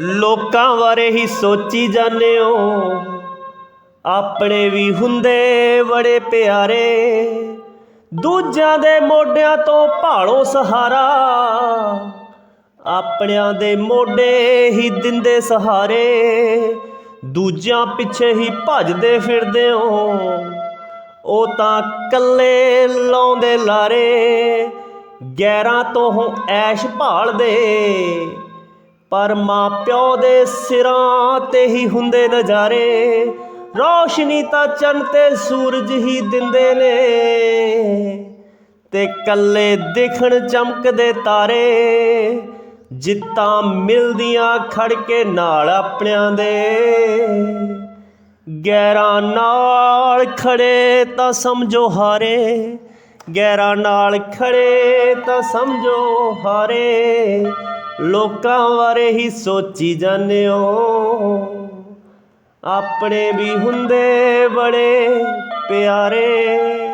ਲੋਕਾਂ ਬਾਰੇ ਹੀ ਸੋਚੀ ਜਾਂਦੇ ਹੋ। ਆਪਣੇ ਵੀ ਹੁੰਦੇ ਬੜੇ ਪਿਆਰੇ। ਦੂਜਿਆਂ ਦੇ ਮੋਢਿਆਂ ਤੋਂ ਭਾਲੋ ਸਹਾਰਾ। ਆਪਣਿਆਂ ਦੇ ਮੋਢੇ ਹੀ ਦਿੰਦੇ ਸਹਾਰੇ। ਦੂਜਿਆਂ ਪਿੱਛੇ ਹੀ ਭੱਜਦੇ ਫਿਰਦੇ ਹੋ। ਉਹ ਤਾਂ ਕੱਲੇ ਲਾਉਂਦੇ ਲਾਰੇ। ਗੈਰਾਂ ਤੋਂ ਐਸ਼ ਭਾਲਦੇ। ਪਰ ਮਾਂ ਪਿਓ ਦੇ ਸਿਰਾਂ ਤੇ ਹੀ ਹੁੰਦੇ ਨਜ਼ਾਰੇ। ਰੋਸ਼ਨੀ ਤਾਂ ਚੰਨ ਤੇ ਸੂਰਜ ਹੀ ਦਿੰਦੇ ਨੇ। ਤੇ ਕੱਲੇ ਦਿਖਣ ਚਮਕਦੇ ਤਾਰੇ, ਜਿੱਤਾਂ ਮਿਲਦੀਆਂ ਖੜ ਕੇ ਨਾਲ ਆਪਣਿਆਂ ਦੇ। ਗੈਰਾਂ ਨਾਲ ਖੜੇ ਤਾਂ ਸਮਝੋ ਹਾਰੇ, ਗੈਰਾਂ ਨਾਲ ਖੜੇ ਤਾਂ ਸਮਝੋ ਹਾਰੇ। ਲੋਕਾਂ ਬਾਰੇ ਹੀ ਸੋਚੀ ਜਾਂਦੇ ਹੋ। ਆਪਣੇ ਵੀ ਹੁੰਦੇ ਬੜੇ ਪਿਆਰੇ।